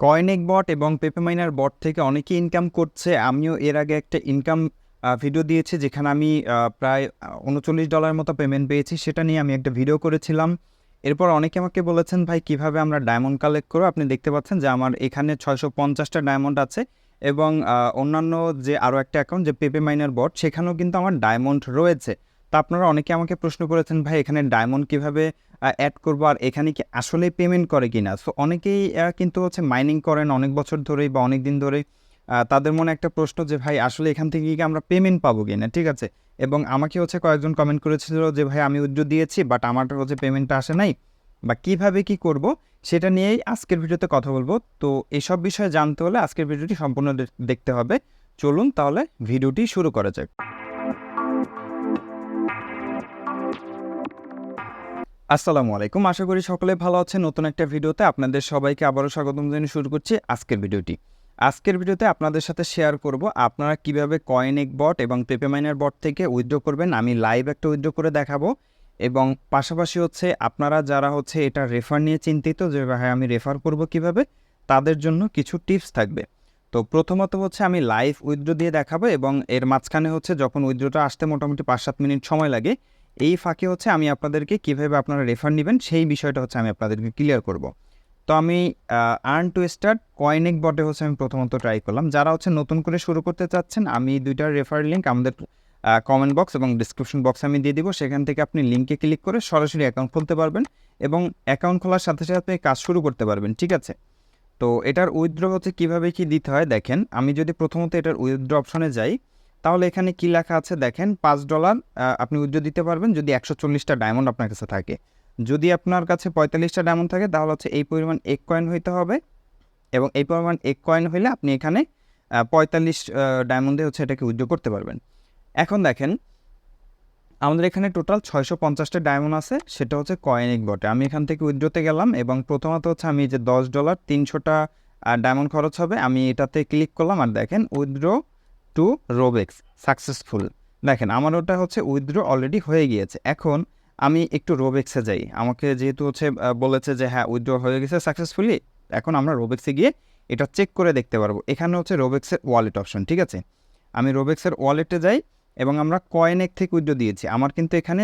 কয়েনিক বট এবং পেপে মাইনার বট থেকে অনেকেই ইনকাম করছে। আমিও এর আগে একটা ইনকাম ভিডিও দিয়েছি যেখানে আমি প্রায় উনচল্লিশ ডলার মতো পেমেন্ট পেয়েছি। সেটা নিয়ে আমি একটা ভিডিও করেছিলাম। এরপর অনেকে আমাকে বলেছেন, ভাই, কীভাবে আমরা ডায়মন্ড কালেক্ট করব? আপনি দেখতে পাচ্ছেন যে আমার এখানে ছয়শো পঞ্চাশটা ডায়মন্ড আছে এবং অন্যান্য যে আরও একটা অ্যাকাউন্ট যে পেপে মাইনার বট সেখানেও কিন্তু আমার ডায়মন্ড রয়েছে। তা আপনারা অনেকে আমাকে প্রশ্ন করেছেন, ভাই, এখানে ডায়মন্ড কীভাবে অ্যাড করব আর এখানে কি আসলেই পেমেন্ট করে কি না সো অনেকেই কিন্তু হচ্ছে মাইনিং করেন অনেক বছর ধরেই বা অনেক দিন ধরেই। তাদের মনে একটা প্রশ্ন যে, ভাই, আসলে এখান থেকে কি আমরা পেমেন্ট পাবো কি না ঠিক আছে? এবং আমাকে হচ্ছে কয়েকজন কমেন্ট করেছিল যে, ভাই, আমি উদ্যোগ দিয়েছি বাট আমার হচ্ছে পেমেন্টটা আসে নাই। বা কীভাবে কি করব? সেটা নিয়েই আজকের ভিডিওতে কথা বলব। তো, এসব বিষয়ে জানতে হলে আজকের ভিডিওটি সম্পূর্ণ দেখতে হবে। চলুন তাহলে ভিডিওটি শুরু করা যাক। আসসালামু আলাইকুম। আশা করি সকলে ভালো আছেন। নতুন একটা ভিডিওতে আপনাদের সবাইকে আবারও স্বাগতম জানিয়ে শুরু করছি আজকের ভিডিওটি। আজকের ভিডিওতে আপনাদের সাথে শেয়ার করব আপনারা কীভাবে কয়েনিক বট এবং পেপে মাইনার বট থেকে উইথড্র করবেন। আমি লাইভ একটা উইথড্র করে দেখাবো। এবং পাশাপাশি হচ্ছে আপনারা যারা হচ্ছে এটা রেফার নিয়ে চিন্তিত যে হ্যাঁ আমি রেফার করব কীভাবে, তাদের জন্য কিছু টিপস থাকবে। তো প্রথমত হচ্ছে আমি লাইভ উইথড্র দিয়ে দেখাবো এবং এর মাঝখানে হচ্ছে যখন উইথড্রটা আসতে মোটামুটি পাঁচ সাত মিনিট সময় লাগে এই ফাঁকে হচ্ছে আমি আপনাদেরকে কীভাবে আপনারা রেফার নেবেন, সেই বিষয়টা হচ্ছে আমি আপনাদেরকে ক্লিয়ার করব। তো আমি আর্ন টু স্টার্ট কয়েনিক বটে হচ্ছে আমি প্রথমত ট্রাই করলাম। যারা হচ্ছে নতুন করে শুরু করতে চাচ্ছেন, আমি দুইটার রেফার লিঙ্ক আমাদের কমেন্ট বক্স এবং ডিসক্রিপশন বক্স আমি দিয়ে দিব। সেখান থেকে আপনি লিঙ্কে ক্লিক করে সরাসরি অ্যাকাউন্ট খুলতে পারবেন এবং অ্যাকাউন্ট খোলার সাথে সাথে আপনি কাজ শুরু করতে পারবেন, ঠিক আছে? তো এটার উইথড্র হচ্ছে কীভাবে কি দিতে হয় দেখেন, আমি যদি প্রথমত এটার উইথড্র অপশনে যাই তাহলে এখানে কি লেখা আছে দেখেন, পাঁচ ডলার আপনি উইথড্র দিতে পারবেন যদি একশো চল্লিশটা ডায়মন্ড আপনার কাছে থাকে। যদি আপনার কাছে পঁয়তাল্লিশটা ডায়মন্ড থাকে, তাহলে হচ্ছে এই পরিমাণ এক কয়েন হইতে হবে এবং এই পরিমাণ এক কয়েন হইলে আপনি এখানে পঁয়তাল্লিশ ডায়মন্ডে হচ্ছে এটাকে উইথড্র করতে পারবেন। এখন দেখেন, আমাদের এখানে টোটাল ছয়শো পঞ্চাশটা ডায়মন্ড আছে, সেটা হচ্ছে কয়েনিক বটে। আমি এখান থেকে উইথড্রোতে গেলাম এবং প্রথমত হচ্ছে আমি যে দশ ডলার, তিনশোটা ডায়মন্ড খরচ হবে, আমি এটাতে ক্লিক করলাম আর দেখেন, উইথড্রো টু রোবেক্স, সাকসেসফুল। দেখেন, আমার ওটা হচ্ছে উইথড্রো অলরেডি হয়ে গিয়েছে। এখন আমি একটু রোবেক্সে যাই। আমাকে যেহেতু হচ্ছে বলেছে যে হ্যাঁ উইথড্র হয়ে গেছে সাকসেসফুলি, এখন আমরা রোবেক্সে গিয়ে এটা চেক করে দেখতে পারব। এখানে হচ্ছে রোবেক্সের ওয়ালেট অপশন, ঠিক আছে? আমি রোবেক্সের ওয়ালেটে যাই এবং আমরা কয়েনেক থেকে উইথড্র দিয়েছি। আমার কিন্তু এখানে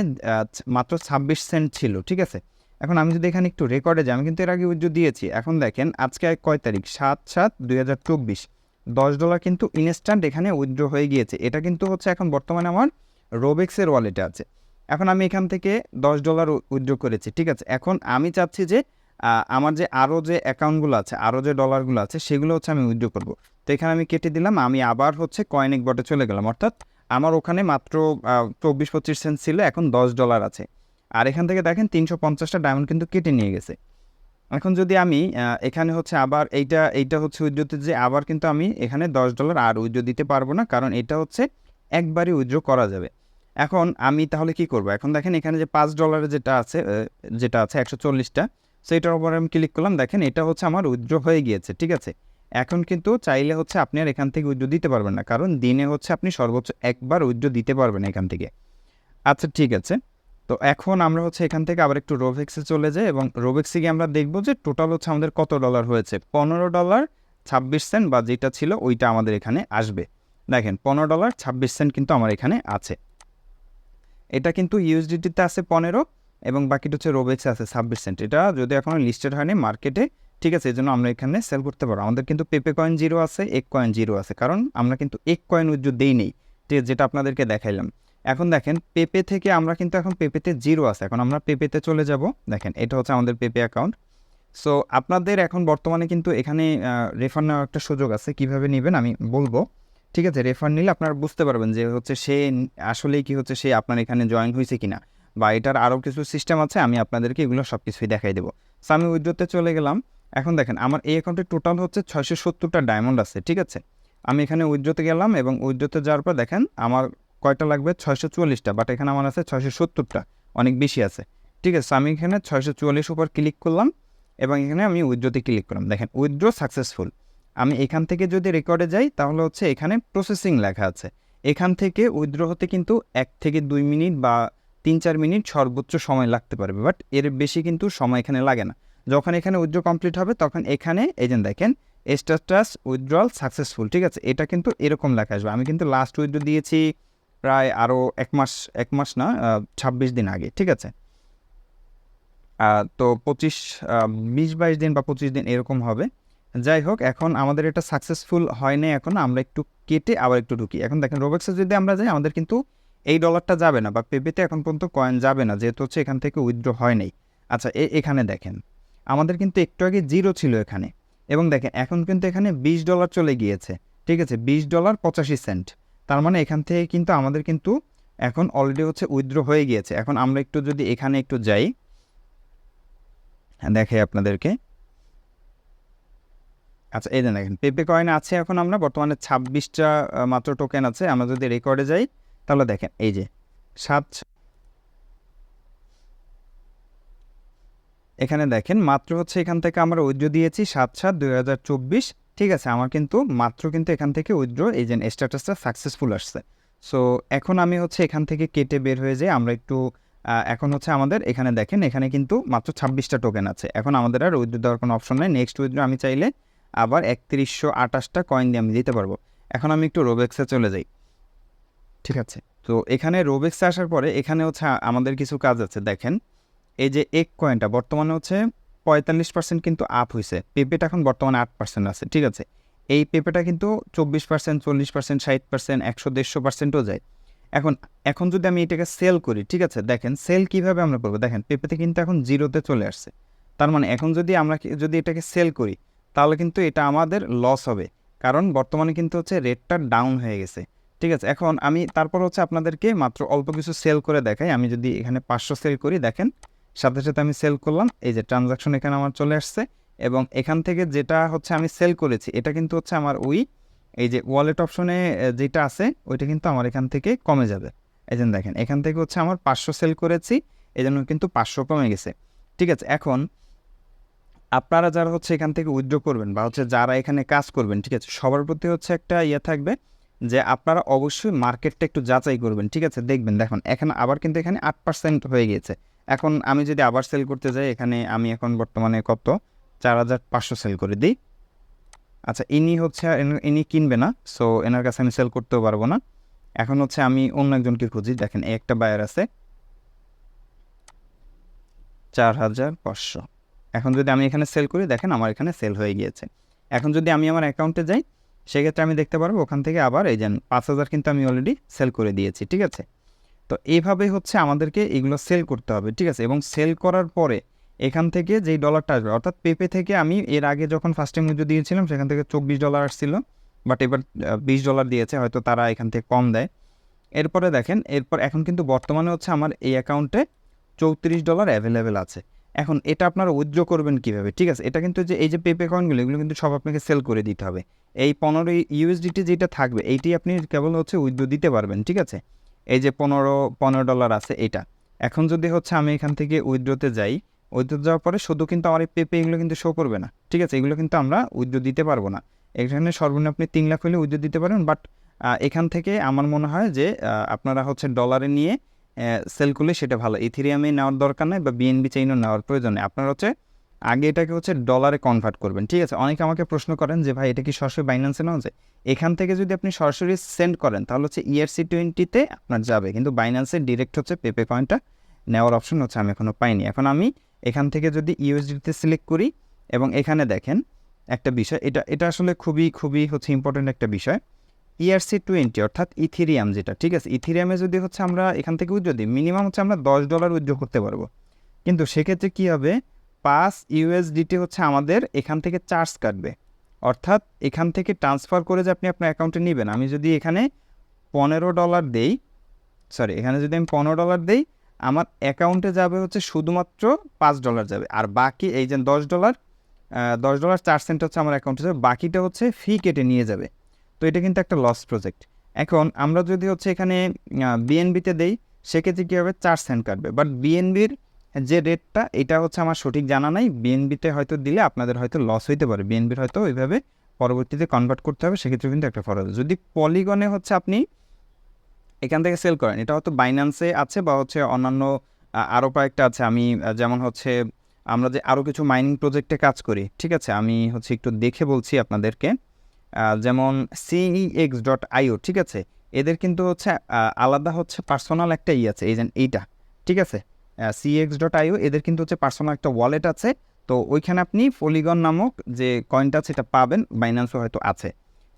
মাত্র ছাব্বিশ সেন্ট ছিল, ঠিক আছে? এখন আমি যদি এখানে একটু রেকর্ডে যাই, আমি কিন্তু এর আগে উইথড্র দিয়েছি। এখন দেখেন, আজকে কয় তারিখ? সাত সাত দুই হাজার চব্বিশ। দশ ডলার কিন্তু ইনস্ট্যান্ট এখানে উইথড্র হয়ে গিয়েছে। এটা কিন্তু হচ্ছে এখন বর্তমানে আমার রোবেক্সের ওয়ালেটে আছে। এখন আমি এখান থেকে দশ ডলার উইথড্র করেছি, ঠিক আছে? এখন আমি চাচ্ছি যে আমার যে আরও যে অ্যাকাউন্টগুলো আছে আরও যে ডলারগুলো আছে, সেগুলো হচ্ছে আমি উইথড্র করব। তো এখানে আমি কেটে দিলাম, আমি আবার হচ্ছে কয়েনিক বটে চলে গেলাম। অর্থাৎ আমার ওখানে মাত্র চব্বিশ পঁচিশ সেন্ট ছিল, এখন দশ ডলার আছে। আর এখান থেকে দেখেন তিনশো পঞ্চাশটা ডায়মন্ড কিন্তু কেটে নিয়ে গেছে। এখন যদি আমি এখানে হচ্ছে আবার এইটা এইটা হচ্ছে উইথড্রোতে যে আবার কিন্তু আমি এখানে দশ ডলার আর উইথড্রো দিতে পারব না, কারণ এটা হচ্ছে একবারই উইথড্রো করা যাবে। এখন আমি তাহলে কি করব? এখন দেখেন এখানে যে পাঁচ ডলারের যেটা আছে যেটা আছে একশো চল্লিশটা, সেইটার উপর আমি ক্লিক করলাম। দেখেন এটা হচ্ছে আমার উইথড্রো হয়ে গিয়েছে, ঠিক আছে? এখন কিন্তু চাইলে হচ্ছে আপনি আর এখান থেকে উইথড্রো দিতে পারবেন না, কারণ দিনে হচ্ছে আপনি সর্বোচ্চ একবার উইথড্রো দিতে পারবেন এখান থেকে। আচ্ছা ঠিক আছে। তো এখন আমরা হচ্ছে এখান থেকে আবার একটু রোভেক্সে চলে যাই এবং রোভেক্সে গিয়ে আমরা দেখব যে টোটাল হচ্ছে আমাদের কত ডলার হয়েছে। পনেরো ডলার ছাব্বিশ সেন্ট বা যেটা ছিল ওইটা আমাদের এখানে আসবে। দেখেন, পনেরো ডলার ছাব্বিশ সেন্ট কিন্তু আমার এখানে আছে। এটা কিন্তু ইউএসডিটিতে আছে পনেরো এবং বাকিটা হচ্ছে রোবেক্সে আছে ছাব্বিশ সেন্ট এটা যদি এখনও লিস্টেড হয়নি মার্কেটে ঠিক আছে এই জন্য আমরা এখানে সেল করতে পারব। আমাদের কিন্তু পেপে কয়েন জিরো আছে এক কয়েন জিরো আছে, কারণ আমরা কিন্তু এক কয়েন উজ্জ্ব দেই নেই। যেটা আপনাদেরকে দেখাইলাম। এখন দেখেন, পেপে থেকে আমরা কিন্তু এখন পেপেতে জিরো আছে। এখন আমরা পেপেতে চলে যাব। দেখেন, এটা হচ্ছে আমাদের পেপে অ্যাকাউন্ট সো আপনাদের এখন বর্তমানে কিন্তু এখানে রেফার নেওয়ার একটা সুযোগ আছে। কীভাবে নেবেন আমি বলব। ঠিক আছে রেফার নিলে আপনারা বুঝতে পারবেন যে হচ্ছে সে আসলেই কি হচ্ছে, সে আপনার এখানে জয়েন হয়েছে কিনা। বা এটার আরও কিছু সিস্টেম আছে, আমি আপনাদেরকে এগুলো সব কিছুই দেখাই দেবো। সো আমি উইথড্রোতে চলে গেলাম। এখন দেখেন, আমার এই অ্যাকাউন্টে টোটাল হচ্ছে ছয়শো সত্তরটা ডায়মন্ড আছে। ঠিক আছে? আমি এখানে উইথড্রোতে গেলাম এবং উইথড্রোতে যাওয়ার পর দেখেন, আমার কয়টা লাগবে? ছয়শো চুয়াল্লিশটা বাট এখানে আমার আছে ছয়শো সত্তরটা, অনেক বেশি আছে। ঠিক আছে আমি এখানে ছয়শো চুয়াল্লিশ উপর ক্লিক করলাম, এবং এখানে আমি উইথড্রোতে ক্লিক করলাম। দেখেন উইথড্রো সাকসেসফুল আমি এখান থেকে যদি রেকর্ডে যাই, তাহলে হচ্ছে এখানে প্রসেসিং লেখা আছে। এখান থেকে উইথড্র হতে কিন্তু এক থেকে দুই মিনিট বা তিন চার মিনিট সর্বোচ্চ সময় লাগতে পারবে বাট এর বেশি কিন্তু সময় এখানে লাগে না। যখন এখানে উইথড্র কমপ্লিট হবে, তখন এখানে এজেন্ট দেখেন স্ট্যাটাস উইথড্রল সাকসেসফুল ঠিক আছে? এটা কিন্তু এরকম লেখা আসবে। আমি কিন্তু লাস্ট উইথড্র দিয়েছি প্রায় আরও এক মাস এক মাস না ছাব্বিশ দিন আগে, ঠিক আছে? তো পঁচিশ বিশ, বাইশ দিন বা পঁচিশ দিন এরকম হবে। যাই হোক, এখন আমাদের এটা সাকসেসফুল হয় না এখন, আমরা একটু কেটে আবার একটু ঢুকি। এখন দেখেন রোবেক্সে যদি আমরা যাই, আমাদের কিন্তু এই ডলারটা যাবে না, বা পেপেতে এখন পর্যন্ত কয়েন যাবে না, যেহেতু হচ্ছে এখান থেকে উইথড্র হয় নাই। আচ্ছা এখানে দেখেন, আমাদের কিন্তু একটু আগে জিরো ছিল এখানে। এবং দেখেন, এখন কিন্তু এখানে বিশ ডলার চলে গিয়েছে, ঠিক আছে? বিশ ডলার পঁচাশি সেন্ট তার মানে এখান থেকে কিন্তু আমাদের কিন্তু এখন অলরেডি হচ্ছে উইথড্র হয়ে গিয়েছে। এখন আমরা একটু যদি এখানে একটু যাই হ্যাঁ, দেখাই আপনাদেরকে। আচ্ছা এই যে দেখেন পেপে কয়েন আছে এখন আমরা বর্তমানে ছাব্বিশটা মাত্র টোকেন আছে। আমরা যদি রেকর্ডে যাই তাহলে দেখেন এই যে সাত এখানে দেখেন মাত্র হচ্ছে এখান থেকে আমরা উইথড্র দিয়েছি সাত সাত দুই ঠিক আছে, আমার কিন্তু মাত্র কিন্তু এখান থেকে উইথড্র এই যে স্ট্যাটাসটা সাকসেসফুল আসছে। সো এখন আমি হচ্ছে এখান থেকে কেটে বের হয়ে যাই, আমরা একটু এখন হচ্ছে আমাদের এখানে দেখেন, এখানে কিন্তু মাত্র ছাব্বিশটা টোকেন আছে। এখন আমাদের আর উইথড্র দেওয়ার কোনো অপশন নেই। নেক্সট উইথড্র আমি চাইলে আবার একত্রিশশো আঠাশটা কয়েন দিয়ে আমি দিতে পারব। এখন আমি একটু রোবেক্সে চলে যাই। ঠিক আছে, তো এখানে রোবেক্সে আসার পরে এখানে হচ্ছে আমাদের কিছু কাজ আছে। দেখেন, এই যে এক কয়েনটা বর্তমানে হচ্ছে পঁয়তাল্লিশ পার্সেন্ট কিন্তু আপ হয়েছে পেপেটা এখন বর্তমানে আট পার্সেন্ট আছে, ঠিক আছে? এই পেপেটা কিন্তু চব্বিশ পার্সেন্ট চল্লিশ পার্সেন্ট ষাট পার্সেন্ট একশো, দেড়শো পার্সেন্টও যায়। এখন এখন যদি আমি এটাকে সেল করি, ঠিক আছে? দেখেন সেল কীভাবে আমরা করব? দেখেন পেপেতে কিন্তু এখন জিরোতে চলে আসছে। তার মানে এখন যদি আমরা যদি এটাকে সেল করি, তাহলে কিন্তু এটা আমাদের লস হবে। কারণ বর্তমানে কিন্তু হচ্ছে রেটটা ডাউন হয়ে গেছে, ঠিক আছে? এখন আমি, তারপর হচ্ছে আপনাদেরকে মাত্র অল্প কিছু সেল করে দেখাই। আমি যদি এখানে পাঁচশো সেল করি, দেখেন সাথে সাথে আমি সেল করলাম। এই যে ট্রানজাকশন এখানে আমার চলে আসছে এবং এখান থেকে যেটা হচ্ছে আমি সেল করেছি, এটা কিন্তু হচ্ছে আমার ওই, এই যে ওয়ালেট অপশনে যেটা আছে, ওইটা কিন্তু আমার এখান থেকে কমে যাবে। এই যে দেখেন, এখান থেকে হচ্ছে আমার পাঁচশো সেল করেছি, এই জন্য কিন্তু পাঁচশো কমে গেছে। ঠিক আছে, এখন আপনারা যারা হচ্ছে এখান থেকে উইথড্র করবেন বা হচ্ছে যারা এখানে কাজ করবেন, ঠিক আছে, সবার প্রতি হচ্ছে একটা ইয়ে থাকবে যে আপনারা অবশ্যই মার্কেটটা একটু যাচাই করবেন। ঠিক আছে, দেখবেন, দেখুন, এখানে আবার কিন্তু এখানে আট পার্সেন্ট হয়ে গিয়েছে। এখন আমি যদি আবার সেল করতে যাই, এখানে আমি এখন বর্তমানে কত? চার হাজার পাঁচশো সেল করে দিই। আচ্ছা ইনি হচ্ছে, ইনি কিনবে না সো এনার কাছে আমি সেল করতেও পারব না। এখন হচ্ছে আমি অন্য একজনকে খুঁজি, দেখেন একটা বায়ার আছে। চার হাজার পাঁচশো। এখন যদি আমি এখানে সেল করি, দেখেন আমার এখানে সেল হয়ে গিয়েছে। এখন যদি আমি আমার অ্যাকাউন্টে যাই, সেক্ষেত্রে আমি দেখতে পারব ওখান থেকে আবার, এই যেন পাঁচ হাজার কিন্তু আমি অলরেডি সেল করে দিয়েছি, ঠিক আছে? তো এইভাবেই হচ্ছে আমাদেরকে এগুলো সেল করতে হবে, ঠিক আছে? এবং সেল করার পরে এখান থেকে যেই ডলারটা আসবে, অর্থাৎ পেপে থেকে আমি এর আগে যখন ফার্স্ট টাইম উইথড্র দিয়েছিলাম, সেখান থেকে চব্বিশ ডলার আসছিল। বাট এবার বিশ ডলার দিয়েছে, হয়তো তারা এখান থেকে কম দেয়। এরপরে দেখেন, এরপর এখন কিন্তু বর্তমানে হচ্ছে আমার এই অ্যাকাউন্টে চৌত্রিশ ডলার অ্যাভেলেবেল আছে। এখন এটা আপনারা উইথড্র করবেন কীভাবে, ঠিক আছে? এটা কিন্তু যে, এই যে পেপে কয়েনগুলো এগুলো কিন্তু সব আপনাকে সেল করে দিতে হবে। এই পনেরো ইউএসডিটি যেটা থাকবে, এইটি আপনি কেবল হচ্ছে উইথড্র দিতে পারবেন, ঠিক আছে? এই যে পনেরো পনেরো ডলার আছে এটা। এখন যদি হচ্ছে আমি এখান থেকে উইথড্রোতে যাই, উইথড্রো যাওয়ার পরে শুধু কিন্তু আমার এই পেপে এগুলো কিন্তু শো করবে না। ঠিক আছে? এগুলো কিন্তু আমরা উইথড্রো দিতে পারব না। এখানে সর্বনিম্ন আপনি তিন লাখ হলে উইথড্রো দিতে পারেন, বাট এখান থেকে আমার মনে হয় যে আপনারা হচ্ছে ডলারে নিয়ে সেল করলে সেটা ভালো। ইথিরিয়ামে নেওয়ার দরকার নেই বা বিএনবি চেইনও নেওয়ার প্রয়োজন নেই। আপনারা হচ্ছে আগে এটাকে হচ্ছে ডলারে কনভার্ট করবেন, ঠিক আছে? অনেকে আমাকে প্রশ্ন করেন যে, ভাই, এটা কি সরাসরি বাইন্যান্সে নেওয়া যায়? এখান থেকে যদি আপনি সরাসরি সেন্ড করেন, তাহলে হচ্ছে E ইআরসি টোয়েন্টিতে আপনার যাবে। কিন্তু বাইন্যান্সে ডিরেক্ট হচ্ছে পেপে কয়েনটা নেওয়ার অপশন হচ্ছে আমি এখনও পাইনি। এখন আমি এখান থেকে যদি ইউএসডিতে সিলেক্ট করি এবং এখানে দেখেন একটা বিষয়, এটা এটা আসলে খুবই খুবই হচ্ছে ইম্পর্টেন্ট একটা বিষয়। E ইআরসি টোয়েন্টি অর্থাৎ ইথিরিয়াম যেটা, ঠিক আছে? ইথিরিয়ামে যদি হচ্ছে আমরা এখান থেকে উইথড্র দিই মিনিমাম হচ্ছে আমরা দশ ডলার উইথড্র করতে পারব। কিন্তু সেক্ষেত্রে কী হবে? পাঁচ ইউএসডিটি হচ্ছে আমাদের এখান থেকে চার্জ কাটবে। অর্থাৎ এখান থেকে ট্রান্সফার করে যে আপনি আপনার অ্যাকাউন্টে নেবেন, আমি যদি এখানে পনেরো ডলার দেই, সরি, এখানে যদি আমি পনেরো ডলার দেই, আমার অ্যাকাউন্টে যাবে হচ্ছে শুধুমাত্র পাঁচ ডলার যাবে। আর বাকি এই যে দশ ডলার দশ ডলার চার সেন্ট হচ্ছে আমার অ্যাকাউন্টে যাবে, বাকিটা হচ্ছে ফি কেটে নিয়ে যাবে। তো এটা কিন্তু একটা লস প্রজেক্ট এখন আমরা যদি হচ্ছে এখানে বিএনবিতে দেই, সেক্ষেত্রে কী হবে? চার সেন্ট কাটবে বাট বিএনবির যে রেটটা এটা হচ্ছে আমার সঠিক জানা নাই। বিএনবিতে হয়তো দিলে আপনাদের হয়তো লস হইতে পারে। বিএনবির হয়তো ওইভাবে পরবর্তীতে কনভার্ট করতে হবে, সেক্ষেত্রে কিন্তু একটা ফরজ। যদি পলিগনে হচ্ছে আপনি এখান থেকে সেল করেন, এটা হয়তো বাইন্যান্সে আছে বা হচ্ছে অন্যান্য আরও কয়েকটা আছে। আমি যেমন হচ্ছে আমরা যে আরও কিছু মাইনিং প্রজেক্টে কাজ করি, ঠিক আছে? আমি হচ্ছে একটু দেখে বলছি আপনাদেরকে। যেমন সিইএক্স ডট আইও ঠিক আছে? এদের কিন্তু হচ্ছে আলাদা হচ্ছে পার্সোনাল একটা ই আছে, এই যে এইটা, ঠিক আছে? সিএক্স ডট আইও এদের কিন্তু হচ্ছে পার্সোনাল একটা ওয়ালেট আছে। তো ওইখানে আপনি পলিগন নামক যে কয়েনটা এটা পাবেন বাইন্যান্সও হয়তো আছে।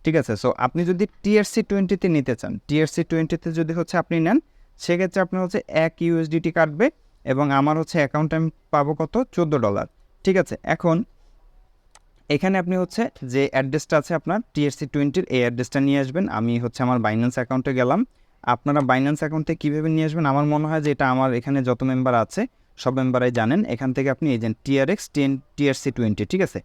ঠিক আছে? সো আপনি যদি টিআরসি টোয়েন্টিতে নিতে চান টিআরসি টোয়েন্টিতে যদি হচ্ছে আপনি নেন, সেক্ষেত্রে আপনার হচ্ছে এক ইউএসডিটি কাটবে এবং আমার হচ্ছে অ্যাকাউন্টে আমি পাবো কত? চোদ্দ ডলার ঠিক আছে? এখন এখানে আপনি হচ্ছে যে অ্যাড্রেসটা আছে আপনার টিএসসি টোয়েন্টির এই অ্যাড্রেসটা নিয়ে আসবেন। আমি হচ্ছে আমার বাইন্যান্স অ্যাকাউন্টে গেলাম। আপনারা বাইন্যান্স অ্যাকাউন্টে কীভাবে নিয়ে আসবেন? আমার মনে হয় যে এটা আমার এখানে যত মেম্বার আছে, সব মেম্বারাই জানেন। এখান থেকে আপনি agent TRX ten TRC twenty ঠিক আছে?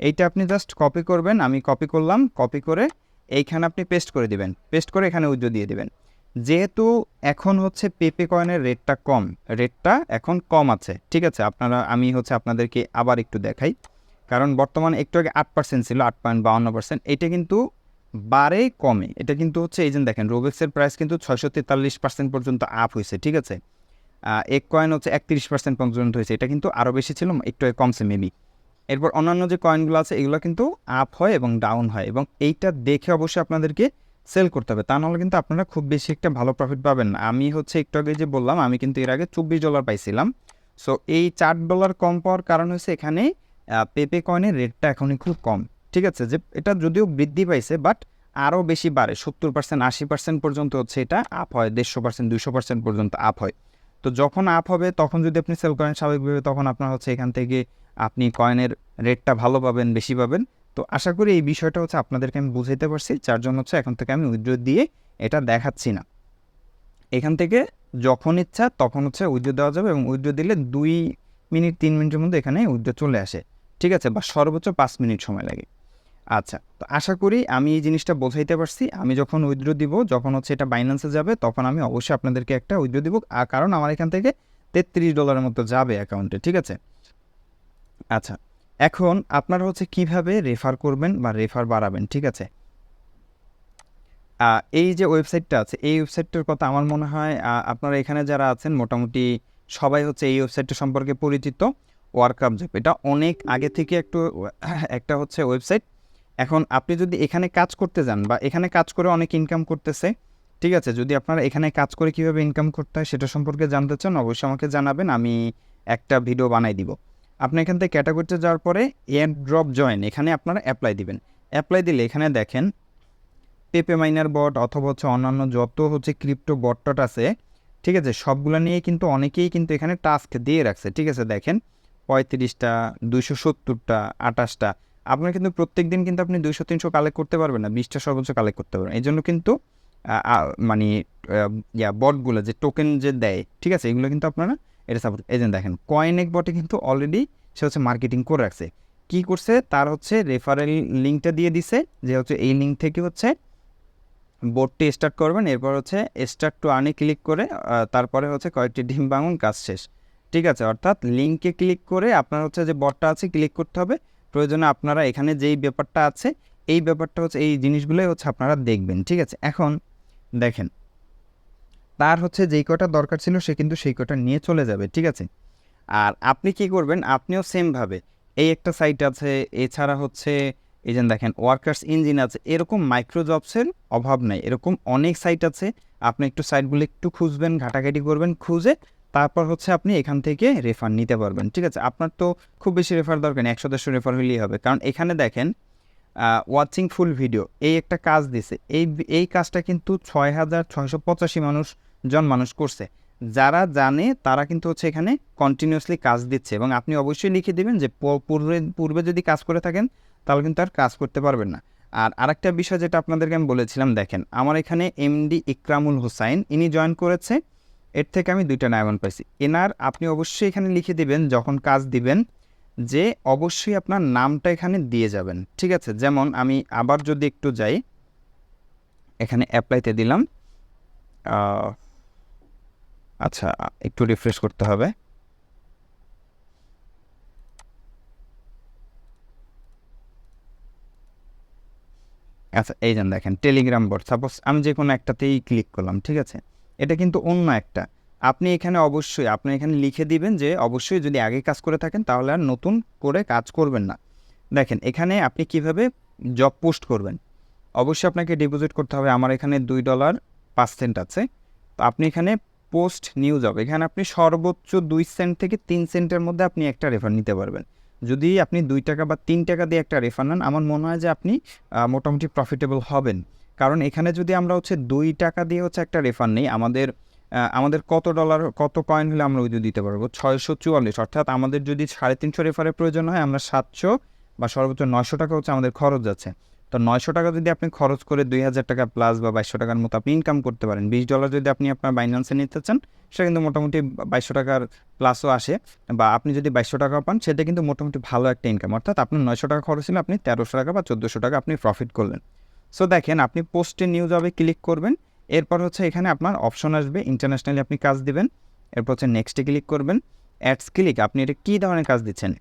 এইটা আপনি জাস্ট কপি করবেন, আমি কপি করলাম কপি করে এইখানে আপনি পেস্ট করে দিবেন। পেস্ট করে এখানে উইথড্র দিয়ে দিবেন। যেহেতু এখন হচ্ছে পেপে কয়েনের রেটটা কম রেটটা এখন কম আছে, ঠিক আছে? আপনারা, আমি হচ্ছে আপনাদেরকে আবার একটু দেখাই। কারণ বর্তমানে একটু আগে আট পার্সেন্ট ছিল, আট পয়েন্ট বাউন্ন পার্সেন্ট এটা কিন্তু বারে কমে। এটা কিন্তু হচ্ছে এই যে দেখেন রোবেক্সের প্রাইস কিন্তু ছয়শো তেতাল্লিশ পার্সেন্ট পর্যন্ত আপ হয়েছে, ঠিক আছে? এক কয়েন হচ্ছে একত্রিশ পার্সেন্ট পর্যন্ত হয়েছে, এটা কিন্তু আরও বেশি ছিল, একটু কমছে মেবি এরপর অন্যান্য যে কয়েনগুলো আছে, এগুলো কিন্তু আপ হয় এবং ডাউন হয়, এবং এইটা দেখে অবশ্যই আপনাদেরকে সেল করতে হবে, তা নাহলে কিন্তু আপনারা খুব বেশি একটা ভালো প্রফিট পাবেন না। আমি হচ্ছে একটু আগে যে বললাম, আমি কিন্তু এর আগে চব্বিশ ডলার পাইছিলাম। সো এই চার ডলার কম পাওয়ার কারণ হচ্ছে এখানে পেপে কয়েনের রেটটা এখনই খুব কম। ঠিক আছে, যে এটা যদিও বৃদ্ধি পাইছে বাট আরও বেশি বাড়ে। সত্তর পার্সেন্ট আশি পার্সেন্ট পর্যন্ত হচ্ছে এটা আপ হয়, দেড়শো পার্সেন্ট দুশো পার্সেন্ট পর্যন্ত আপ হয়। তো যখন আপ হবে, তখন যদি আপনি সেল করেন স্বাভাবিকভাবে, তখন আপনার হচ্ছে এখান থেকে আপনি কয়েনের রেটটা ভালো পাবেন, বেশি পাবেন। তো আশা করি এই বিষয়টা হচ্ছে আপনাদেরকে আমি বুঝাইতে পারছি, যার জন্য হচ্ছে এখন থেকে আমি উইথড্র দিয়ে এটা দেখাচ্ছি না। এখান থেকে যখন ইচ্ছা, তখন হচ্ছে উইথড্র দেওয়া যাবে এবং উইথড্র দিলে দুই মিনিট, তিন মিনিটের মধ্যে এখানে উইথড্র চলে আসে। ঠিক আছে, বা সর্বোচ্চ পাঁচ মিনিট সময় লাগে। আচ্ছা তো আশা করি আমি এই জিনিসটা বোঝাইতে পারছি। আমি যখন উইথড্র দিব, যখন হচ্ছে এটা বাইন্যান্সে যাবে, তখন আমি অবশ্যই আপনাদেরকে একটা উইথড্র দিব। কারণ আমার এখান থেকে তেত্রিশ ডলারের মতো যাবে অ্যাকাউন্টে, ঠিক আছে? আচ্ছা এখন আপনারা হচ্ছে কীভাবে রেফার করবেন বা রেফার বাড়াবেন, ঠিক আছে? এই যে ওয়েবসাইটটা আছে, এই ওয়েবসাইটটার কথা আমার মনে হয় আপনারা এখানে যারা আছেন, মোটামুটি সবাই হচ্ছে এই ওয়েবসাইটটা সম্পর্কে পরিচিত। ওয়ার্কআপ জব এটা অনেক আগে থেকে একটু, একটা হচ্ছে ওয়েবসাইট এখন আপনি যদি এখানে কাজ করতে যান বা এখানে কাজ করে অনেক ইনকাম করতেছে, ঠিক আছে? যদি আপনারা এখানে কাজ করে কীভাবে ইনকাম করতে হয় সেটা সম্পর্কে জানতে চান, অবশ্যই আমাকে জানাবেন, আমি একটা ভিডিও বানাই দিব। আপনি এখান থেকে ক্যাটাগরিতে যাওয়ার পরে এয়ার ড্রপ জয়েন এখানে আপনারা অ্যাপ্লাই দিবেন। অ্যাপ্লাই দিলে এখানে দেখেন, পেপে মাইনার বট অথবা হচ্ছে অন্যান্য যত হচ্ছে ক্রিপ্টো বটটট আছে, ঠিক আছে? সবগুলো নিয়ে কিন্তু অনেকেই কিন্তু এখানে টাস্ক দিয়ে রাখছে, ঠিক আছে? দেখেন, পঁয়ত্রিশটা, দুইশো সত্তরটা, আঠাশটা আপনার কিন্তু প্রত্যেক দিন কিন্তু আপনি দুইশো, তিনশো কালেক্ট করতে পারবেন না, বিশটা, সর্বোচ্চ কালেক্ট করতে পারবেন। এই জন্য কিন্তু মানে ইয়া বটগুলো যে টোকেন যে দেয়, ঠিক আছে? এগুলো কিন্তু আপনারা এটা সাপোর্ট এই যে দেখেন কয়েনেক বটে কিন্তু অলরেডি সে হচ্ছে মার্কেটিং করে রাখছে। কী করছে? তার হচ্ছে রেফারেল লিঙ্কটা দিয়ে দিছে, যে হচ্ছে এই লিঙ্ক থেকে হচ্ছে বোর্ডটি স্টার্ট করবেন, এরপর হচ্ছে স্টার্ট টু আর্নে ক্লিক করে তারপরে হচ্ছে কয়েকটি ডিম বাঙুন কাজ শেষ। ঠিক আছে? অর্থাৎ লিঙ্কে ক্লিক করে আপনার হচ্ছে যে বটটা আছে ক্লিক করতে হবে। প্রয়োজনে আপনারা এখানে যেই ব্যাপারটা আছে, এই ব্যাপারটা হচ্ছে, এই জিনিসগুলোই হচ্ছে আপনারা দেখবেন, ঠিক আছে? এখন দেখেন, তার হচ্ছে যেই কটা দরকার ছিল, সে কিন্তু সেই কটা নিয়ে চলে যাবে, ঠিক আছে? আর আপনি কি করবেন, আপনিও সেমভাবে, এই একটা সাইট আছে, এছাড়া হচ্ছে, এই যে দেখেন ওয়ার্কার্স ইঞ্জিন আছে, এরকম মাইক্রো জবসের অভাব নাই, এরকম অনেক সাইট আছে, আপনি একটু সাইটগুলো একটু খুঁজবেন, ঘাটাঘাটি করবেন, খুঁজে তারপর হচ্ছে আপনি এখান থেকে রেফার নিতে পারবেন। ঠিক আছে? আপনার তো খুব বেশি রেফার দরকার নেই, একশো দেড়শো রেফার হলেই হবে। কারণ এখানে দেখেন ওয়াচিং ফুল ভিডিও এই একটা কাজ দিছে। এই এই কাজটা কিন্তু ছয় হাজার ছয়শো পঁচাশি মানুষ, জন মানুষ করছে। যারা জানে, তারা কিন্তু হচ্ছে এখানে কন্টিনিউয়াসলি কাজ দিচ্ছে। এবং আপনি অবশ্যই লিখে দিবেন যে পূর্বে পূর্বে যদি কাজ করে থাকেন, তাহলে কিন্তু আর কাজ করতে পারবেন না। আর আরেকটা বিষয় যেটা আপনাদেরকে আমি বলেছিলাম, দেখেন, আমার এখানে এমডি ইকরামুল হোসাইন, ইনি জয়েন করেছে এর থেকে আমি দুইটা ডায়মন্ড পাইছি। এনার আপনি অবশ্যই এখানে লিখে দিবেন, যখন কাজ দিবেন, যে অবশ্যই আপনার নামটা এখানে দিয়ে যাবেন, ঠিক আছে? যেমন আমি আবার যদি একটু যাই, এখানে অ্যাপ্লাইতে দিলাম আচ্ছা একটু রিফ্রেশ করতে হবে। আচ্ছা এই যান দেখেন টেলিগ্রাম বোর্ড সাপোজ আমি যে কোনো একটাতেই ক্লিক করলাম, ঠিক আছে? এটা কিন্তু অন্য একটা। আপনি এখানে অবশ্যই, আপনি এখানে লিখে দিবেন যে অবশ্যই যদি আগে কাজ করে থাকেন তাহলে আর নতুন করে কাজ করবেন না। দেখেন, এখানে আপনি কীভাবে জব পোস্ট করবেন? অবশ্যই আপনাকে ডিপোজিট করতে হবে, আমার এখানে দুই ডলার পাঁচ সেন্ট আছে। তো আপনি এখানে পোস্ট নিউ জব এখানে আপনি সর্বোচ্চ দুই সেন্ট থেকে তিন সেন্টের মধ্যে আপনি একটা রেফার নিতে পারবেন। যদি আপনি দুই টাকা বা তিন টাকা দিয়ে একটা রেফার নেন, আমার মনে হয় যে আপনি মোটামুটি প্রফিটেবল হবেন। কারণ এখানে যদি আমরা হচ্ছে দুই টাকা দিয়ে হচ্ছে একটা রেফার নেই, আমাদের আমাদের কত ডলার কত কয়েন হলে আমরা উইথড্র দিতে পারব? ছয়শো চুয়াল্লিশ, অর্থাৎ আমাদের যদি সাড়ে তিনশো রেফারের প্রয়োজন হয়, আমরা সাতশো বা সর্বোচ্চ নয়শো টাকা হচ্ছে আমাদের খরচ যাচ্ছে। তো নয়শো টাকা যদি আপনি খরচ করে দুই হাজার টাকা প্লাস বা বাইশশো টাকার মতো আপনি ইনকাম করতে পারেন, বিশ ডলার যদি আপনি আপনার বাইন্যান্সে নিতে চান, সেটা কিন্তু মোটামুটি বাইশশো টাকার প্লাসও আসে। বা আপনি যদি বাইশশো টাকা পান, সেটা কিন্তু মোটামুটি ভালো একটা ইনকাম অর্থাৎ আপনার নয়শো টাকা খরচ হলে আপনি তেরোশো টাকা বা চোদ্দোশো টাকা আপনি প্রফিট করলেন। সো দেখেন, আপনি পোস্টে নিউ জবে ক্লিক করবেন। এরপর হচ্ছে এখানে আপনার অপশন আসবে। ইন্টারন্যাশনালি আপনি কাজ দিবেন। এরপর হচ্ছে নেক্সটে ক্লিক করবেন। অ্যাডস ক্লিক আপনি এটা কী ধরনের কাজ দিচ্ছেন?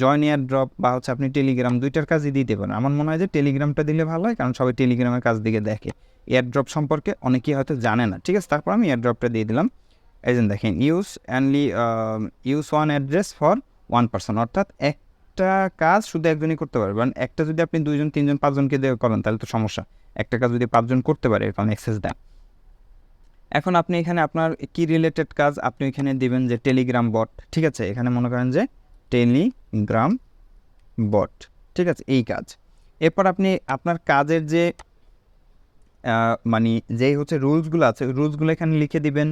জয়েন এয়ার ড্রপ বা হচ্ছে আপনি টেলিগ্রাম দুইটার কাজই দিতে পারেন। আমার মনে হয় যে টেলিগ্রামটা দিলে ভালো হয়, কারণ সবাই টেলিগ্রামের কাজ দিকে দেখে। এয়ার ড্রপ সম্পর্কে অনেকেই হয়তো জানে না। ঠিক আছে, তারপর আমি এয়ার ড্রপটা দিয়ে দিলাম। এই দেখেন use অ্যান্ডলি use one address for one person অর্থাৎ একটা কাজ শুধু একজনই করতে পারবেন একটা যদি আপনি দুইজন, তিনজন, পাঁচজনকে দিয়ে করেন, তাহলে তো সমস্যা। একটা কাজ যদি পাঁচজন করতে পারে এরকম অ্যাক্সেস দেয় এখন আপনি এখানে আপনার কি রিলেটেড কাজ আপনি এখানে দিবেন যে টেলিগ্রাম বট ঠিক আছে? এখানে মনে করেন যে টেলিগ্রাম বট ঠিক আছে? এই কাজ। এরপর আপনি আপনার কাজের যে মানে যেই হচ্ছে রুলসগুলো আছে রুলসগুলো এখানে লিখে দিবেন।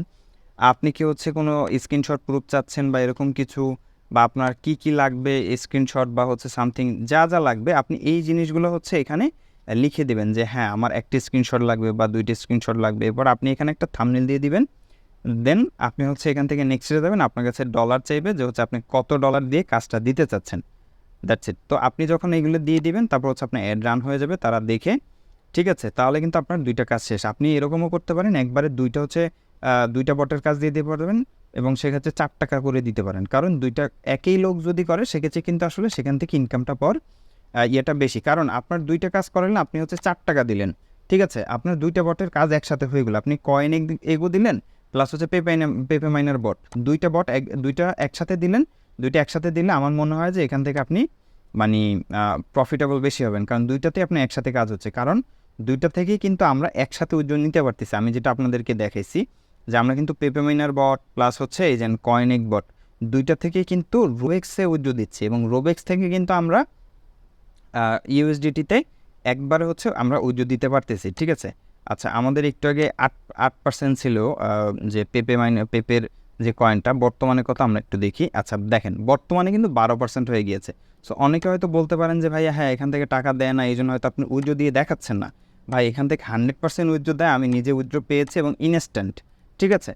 আপনি কি হচ্ছে কোনো স্ক্রিনশট প্রুফ চাচ্ছেন বা এরকম কিছু? বা আপনার কি কি লাগবে স্ক্রিনশট বা হচ্ছে সামথিং যা যা লাগবে, আপনি এই জিনিসগুলো হচ্ছে এখানে লিখে দিবেন যে হ্যাঁ আমার একটি স্ক্রিনশট লাগবে বা দুইটি স্ক্রিনশট লাগবে। এরপর আপনি এখানে একটা থামনেল দিয়ে দিবেন। দেন আপনি হচ্ছে এখান থেকে নেক্সটে যাবেন, আপনার কাছে ডলার চাইবে যে হচ্ছে আপনি কত ডলার দিয়ে কাজটা দিতে চাচ্ছেন। দ্যাটস ইট তো আপনি যখন এইগুলো দিয়ে দিবেন, তারপর হচ্ছে আপনার অ্যাড রান হয়ে যাবে, তারা দেখে, ঠিক আছে? তাহলে কিন্তু আপনার দুইটা কাজ শেষ। আপনি এরকমও করতে পারেন, একবারে দুইটা হচ্ছে দুইটা বটের কাজ দিয়ে দিতে পারবেন। এবং সেক্ষেত্রে চার টাকা করে দিতে পারেন। কারণ দুইটা একই লোক যদি করে, সেক্ষেত্রে কিন্তু আসলে সেখান থেকে ইনকামটা পর ইয়েটা বেশি। কারণ আপনার দুইটা কাজ করালেন আপনি হচ্ছে চার টাকা দিলেন। ঠিক আছে? আপনার দুইটা বটের কাজ একসাথে হয়ে গেলো। আপনি কয়েন এগো দিলেন প্লাস হচ্ছে পেপে পেপে মাইনার বট দুইটা বট এক, দুইটা একসাথে দিলেন, দুইটা একসাথে দিলে আমার মনে হয় যে এখান থেকে আপনি মানে প্রফিটেবল বেশি হবেন। কারণ দুইটাতে আপনি একসাথে কাজ হচ্ছে। কারণ দুইটা থেকেই কিন্তু আমরা একসাথে উজ্জ্বল নিতে পারতেছি। আমি যেটা আপনাদেরকে দেখাইছি যে আমরা কিন্তু পেপে মাইনার বট প্লাস হচ্ছে এই যে কয়েনিক বট। দুইটা থেকে কিন্তু রোবেক্সে উজ্জ্বল দিচ্ছি এবং রোবেক্স থেকে কিন্তু আমরা ইউএসডিটিতে একবারে হচ্ছে আমরা উজ্জ্বল দিতে পারতেছি, ঠিক আছে? আচ্ছা আমাদের একটু আগে আট আট পার্সেন্ট ছিল যে পেপে মাইন পেপের যে কয়েনটা বর্তমানে কত আমরা একটু দেখি। আচ্ছা দেখেন, বর্তমানে কিন্তু বারো পার্সেন্ট হয়ে গিয়েছে। সো অনেকে হয়তো বলতে পারেন যে, ভাইয়া হ্যাঁ এখান থেকে টাকা দেয় না এই জন্য হয়তো আপনি উজ্জ্ব দিয়ে দেখাচ্ছেন না। ভাই, এখান থেকে হান্ড্রেড পার্সেন্ট উজ্জ্ব দেয়, আমি নিজে উজ্জ্ব পেয়েছি এবং ইনস্ট্যান্ট ঠিক আছে?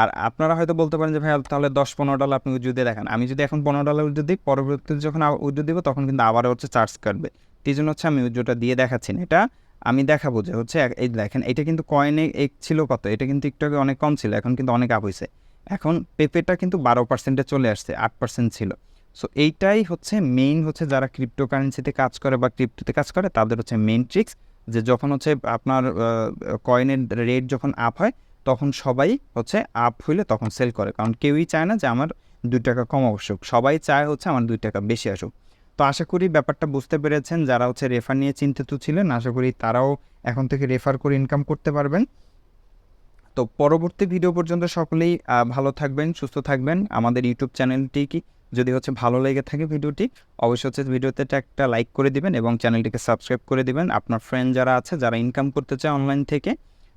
আর আপনারা হয়তো বলতে পারেন যে ভাই তাহলে দশ পনেরো ডলার আপনি উজ্জ্ব দিয়ে দেখান। আমি যদি এখন পনেরো ডলার উজ্জ্ব দিই, পরবর্তীতে যখন উজ্জ্ব দিব, তখন কিন্তু আবার হচ্ছে চার্জ কাটবে। এই জন্য হচ্ছে আমি উজ্জ্বটা দিয়ে দেখাচ্ছি না। এটা আমি দেখাবো যে হচ্ছে এই দেখেন, এটা কিন্তু কয়েনে এক ছিল কত? এটা কিন্তু একটু আগে অনেক কম ছিল, এখন কিন্তু অনেক আপ হয়েছে এখন পেপেটা কিন্তু বারো পার্সেন্টে চলে আসছে, আট পার্সেন্ট ছিল। সো এইটাই হচ্ছে মেইন হচ্ছে যারা ক্রিপ্টোকারেন্সিতে কাজ করে বা ক্রিপ্টোতে কাজ করে, তাদের হচ্ছে মেইন ট্রিক্স যে যখন হচ্ছে আপনার কয়েনের রেট যখন আপ হয় তখন সবাই হচ্ছে আপ হইলে তখন সেল করে। কারণ কেউই চায় না যে আমার দুই টাকা কম আবশ্যক সবাই চায় হচ্ছে আমার দুই টাকা বেশি আসুক। তো আশা করি ব্যাপারটা বুঝতে পেরেছেন। যারা হচ্ছে রেফার নিয়ে চিন্তিত ছিলেন, আশা করি তারাও এখন থেকে রেফার করে ইনকাম করতে পারবেন। তো পরবর্তী ভিডিও পর্যন্ত সকলেই ভালো থাকবেন, সুস্থ থাকবেন। আমাদের ইউটিউব চ্যানেলটি কি? যদি হচ্ছে ভালো লেগে থাকে ভিডিওটি অবশ্যই হচ্ছে ভিডিওতে একটা লাইক করে দিবেন এবং চ্যানেলটিকে সাবস্ক্রাইব করে দিবেন। আপনার ফ্রেন্ড যারা আছে, যারা ইনকাম করতে চায় অনলাইন থেকে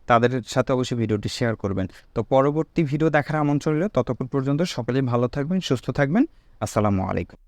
তাদের সাথে অবশ্যই ভিডিওটি শেয়ার করবেন। তো পরবর্তী ভিডিও দেখার আমন্ত্রণ ততক্ষণ পর্যন্ত সকলেই ভালো থাকবেন, সুস্থ থাকবেন। আসসালামু আলাইকুম।